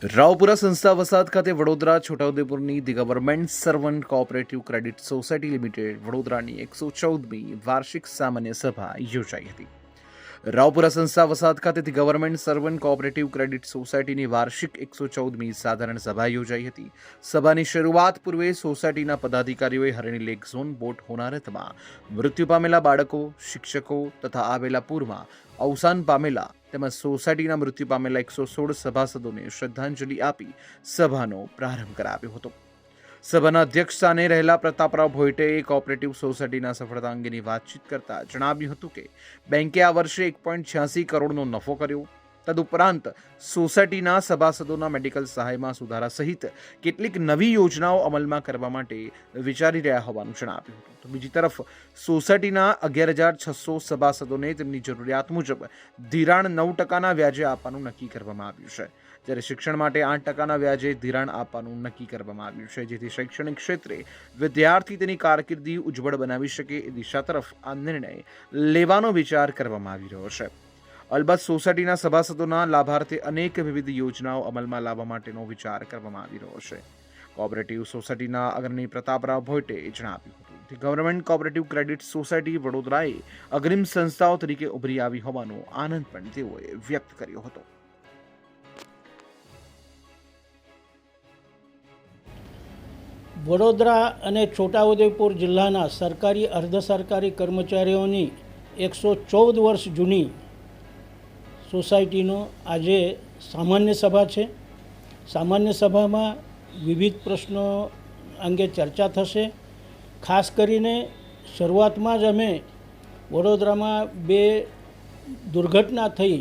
રાવપુરા સંસ્થા વસાદ ખાતે Vadodara છોટાઉદેપુરની the government servant cooperative credit society limited વડોદરાની એકસો ચૌદમી વાર્ષિક સામાન્ય સભા યોજાઈ હતી. રાવપુરા સંસ્થા વસાદ ખાતે the government servant cooperative credit સોસાયટીની વાર્ષિક એકસો ચૌદમી સાધારણ સભા યોજાઈ હતી. સભાની શરૂઆત પૂર્વે સોસાયટીના પદાધિકારીઓએ હરણી લેક ઝોન બોટ હોનારતમાં મૃત્યુ પામેલા બાળકો, શિક્ષકો તથા આવેલા પૂરમાં અવસાન પામેલા તેમજ સોસાયટીના મૃત્યુ પામેલા એકસો સોળ સભાસદોને શ્રદ્ધાંજલિ આપી સભાનો પ્રારંભ કરાવ્યો હતો. સભાના અધ્યક્ષ સ્થાને રહેલા પ્રતાપરાવ ભોઈટેએ કોઓપરેટિવ સોસાયટીના સફળતા અંગેની વાતચીત કરતા જણાવ્યું હતું કે, બેંકે આ વર્ષે એક પોઈન્ટ છ્યાસી કરોડનો નફો કર્યો. તદુપરાંત સોસાયટીના સભાસદોના મેડિકલ સહાયમાં સુધારા સહિત કેટલીક નવી યોજનાઓ અમલમાં કરવા માટે વિચારી રહ્યા હોવાનું જણાવ્યું હતું. તો બીજી તરફ, સોસાયટીના અગિયાર હજાર છસો સભાસદોને તેમની જરૂરિયાત મુજબ ધિરાણ નવ ટકાના વ્યાજે આપવાનું નક્કી કરવામાં આવ્યું છે. જ્યારે શિક્ષણ માટે આઠ ટકાના વ્યાજે ધિરાણ આપવાનું નક્કી કરવામાં આવ્યું છે. જેથી શૈક્ષણિક ક્ષેત્રે વિદ્યાર્થી તેની કારકિર્દી ઉજ્જવળ બનાવી શકે એ દિશા તરફ આ નિર્ણય લેવાનો વિચાર કરવામાં આવી રહ્યો છે. અલબત્ત સોસાયટીના સભાસદોના લાભાર્થે અનેક વિવિધ યોજનાઓ અમલમાં લાવવા માટેનો વિચાર કરવામાં આવી રહ્યો છે. કોઓપરેટિવ સોસાયટીના અગ્રણી પ્રતાપરાવ ભોઈટે જણાવ્યું હતું કે ગવર્મેન્ટ કોઓપરેટિવ ક્રેડિટ સોસાયટી વડોદરાએ અગ્રિમ સંસ્થાઓ તરીકે ઉભરી આવી હોવાનો આનંદ પણ તેઓએ વ્યક્ત કર્યો હતો. વડોદરા અને છોટાઉદેપુર જિલ્લાના સરકારી અર્ધ સરકારી કર્મચારીઓની એકસો ચૌદ વર્ષ જૂની સોસાયટીનો આજે સામાન્ય સભા છે. સામાન્ય સભામાં વિવિધ પ્રશ્નો અંગે ચર્ચા થશે. ખાસ કરીને શરૂઆતમાં જ અમે વડોદરામાં બે દુર્ઘટના થઈ.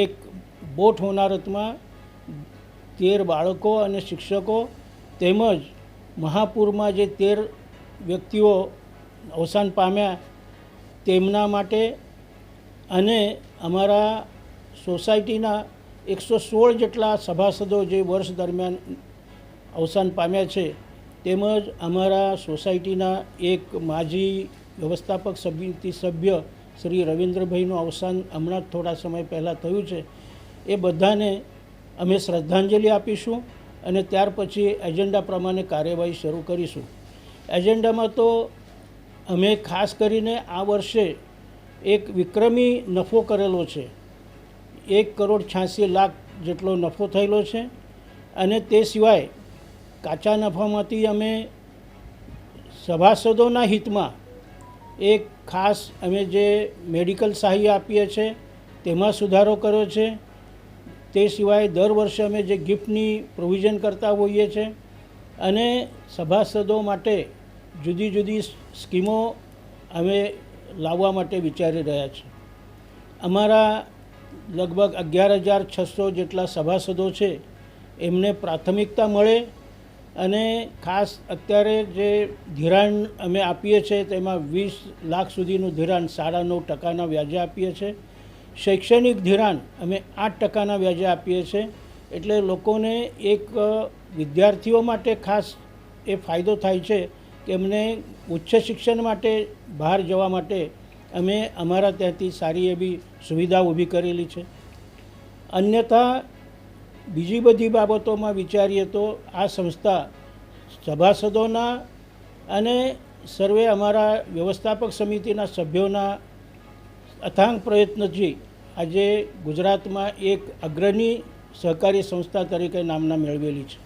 એક બોટ હોનારતમાં તેર બાળકો અને શિક્ષકો તેમજ મહાપુરમાં જે તેર વ્યક્તિઓ અવસાન પામ્યા તેમના માટે અને અમારા સોસાયટીના એકસો સોળ જેટલા સભાસદો જે વર્ષ દરમિયાન અવસાન પામ્યા છે, તેમજ અમારા સોસાયટીના એક માજી વ્યવસ્થાપક સમિતિ સભ્ય શ્રી રવિન્દ્રભાઈનું અવસાન હમણાં જ થોડા સમય પહેલાં થયું છે. એ બધાને અમે શ્રદ્ધાંજલિ આપીશું અને ત્યાર પછી એજન્ડા પ્રમાણે કાર્યવાહી શરૂ કરીશું. એજન્ડામાં તો અમે ખાસ કરીને આ વર્ષે એક વિક્રમી નફો કરેલો છે. એક કરોડ છ્યાસી લાખ જેટલો નફો થયેલો છે અને તે સિવાય કાચા નફામાંથી અમે સભાસદોના હિતમાં એક ખાસ અમે જે મેડિકલ સહાય આપીએ છીએ તેમાં સુધારો કર્યો છે. તે સિવાય દર વર્ષે અમે જે ગિફ્ટની પ્રોવિઝન કરતા હોઈએ છીએ અને સભાસદો માટે જુદી જુદી સ્કીમો અમે લાવવા માટે વિચારી રહ્યા છીએ. અમારા લગભગ અગિયાર હજાર છસો જેટલા સભાસદો છે, એમને પ્રાથમિકતા મળે અને ખાસ અત્યારે જે ધિરાણ અમે આપીએ છીએ, તેમાં વીસ લાખ સુધીનું ધિરાણ, સાડા નવ ટકાના વ્યાજે આપીએ છીએ. શૈક્ષણિક ધિરાણ અમે આઠ ટકાના વ્યાજે આપીએ છીએ. એટલે લોકોને એક વિદ્યાર્થીઓ માટે ખાસ એ ફાયદો થાય છે કે એમને ઉચ્ચ શિક્ષણ માટે બહાર જવા માટે અમે અમારા ત્યાંથી સારી એવી સુવિધા ઊભી કરેલી છે. અન્યથા બીજી બધી બાબતોમાં વિચારીએ તો આ સંસ્થા સભાસદોના અને સર્વે અમારા વ્યવસ્થાપક સમિતિના સભ્યોના અથાંગ પ્રયત્નથી આજે ગુજરાતમાં એક અગ્રણી સહકારી સંસ્થા તરીકે નામના મેળવેલી છે.